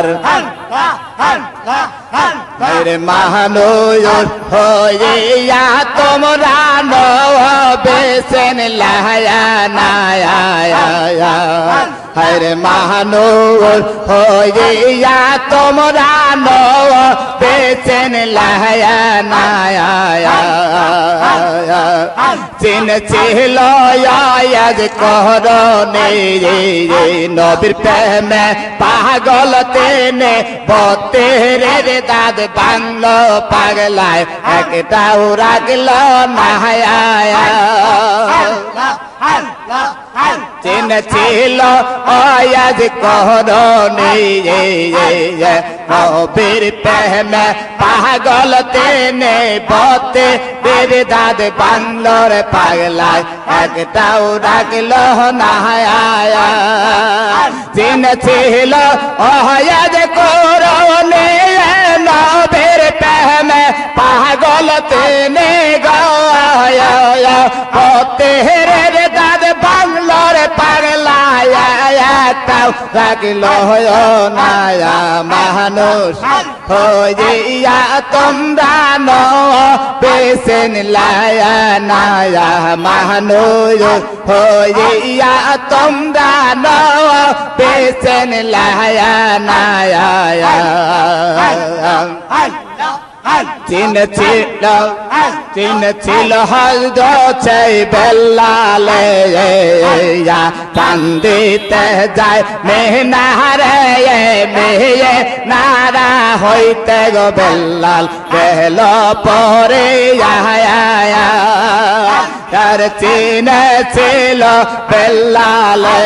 আর মেরে মাহানুর হইয়া তোমরা বেসেন লায়া নায়া হরে মাহানুর হইয়া তোমরা বেসেন লায়া নায়া চিন ছিল আয়াজ করনে নবীর প্রেমে পাগল তেনে বতেরে দাদ বাংল পাগলায় একটাও রাখল না চিন ছিল, আয়াজ করনে নবীর প্রেমে পাগল তেনে বতে বেরে দাদ বাংলোর পাগলায় একটাও রাগল না চিন ছিল, আয়াজ করনে নবীর প্রেমে পাগল তেনে গায়া একটাও রাগল নায়া মানুষ হইয়া তোমরা ন বেসেন লায়া নায়া মানুষ হইয়া তোমরা ন বেসেন লায়া নায়া চিন ছিল তিন ছিল হলদ চাই বেল্লালে কান্দিতে যায়। মেহনারে মেহে নারা হইতে গো বেল্লাল গেল পরে তার চিনে ছিল বেল্লালে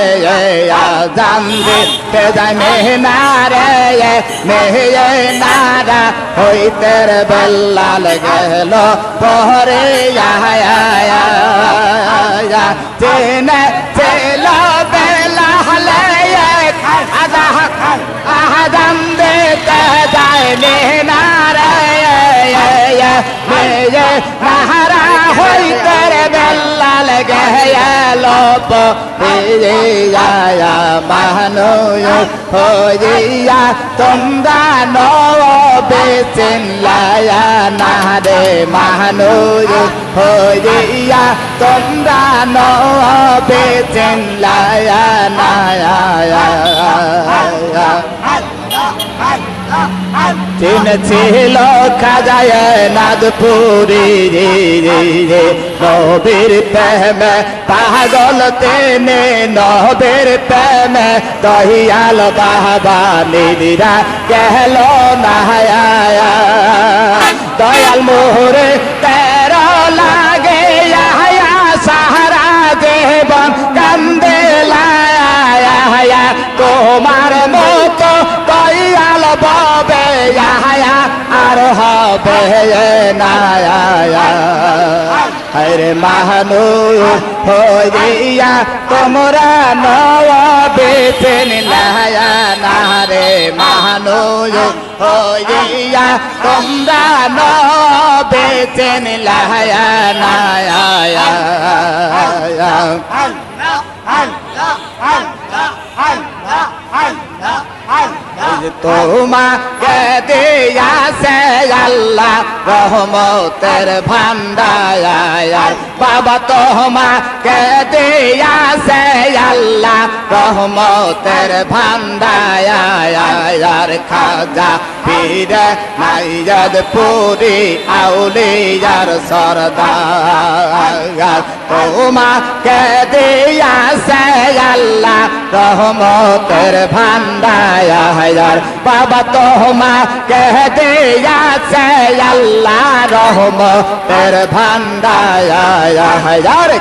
জানদিতে যায় মেহনারে হইতে বেল্লাল গেল পরে চেনে ছিল বেল্লাল আদম দেতে গেল পরে মানো হইয়া, তোমরা বেচেন লায়া না রে মাহানুর হইয়া, তোমরা বেচেন লায়া না চিন ছিল খাজায় নাদপুরি রে রে রে নবীর প্রেমে পাগল তেনে, নবীর প্রেমে দহিয়াল বাবা নিদিরা গেল না হরে মাহানু হইয়া তোমরা বেচেন লায়া না রে মাহানু হইয়া তোমরা বেচেন লায়া না তোমাকে দিয়াছে আল্লাহ রহমতের ভান্ডার। বাবা তোমাকে দিয়াছে আল্লাহ রহমতের ভান্ডার খাজা পীর নাইয়াদ পুরি আউলিয়ার সরদার। তোমাকে দিয়াছে আল্লাহ রহমতের ভান্ডার বাবা তোমাকে দিয়াছে আল্লাহ রহমতের ভান্ডার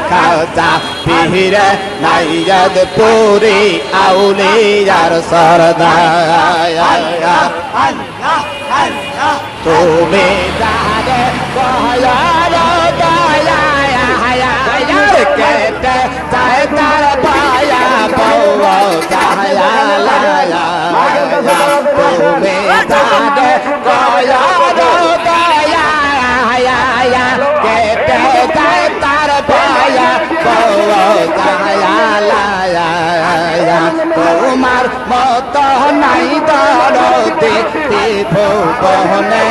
খাজা। পীর নাইয়াদ পুরি আউলিয়ার সরদার তুমি তার গয়ার মত নাই দর দেখতে ভুবনে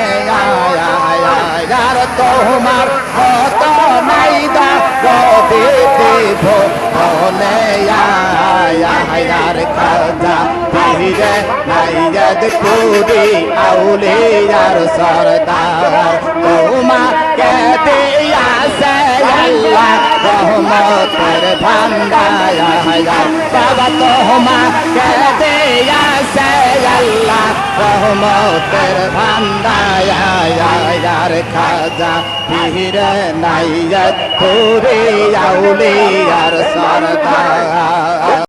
আর তোমার কত নাই দা দেখতে ভুবনে আর খাজা পীরে নাইয়দ পুরি আউলিয়ার সরদার, তোমাকে আল্লাহ রহমতের ভান্ডার বাবা তোমাকে দিয়া সে আল্লাহ রহমতের ভান্ডার খাজা পীরে নাইয়দ পুরি আউলিয়ার সরদার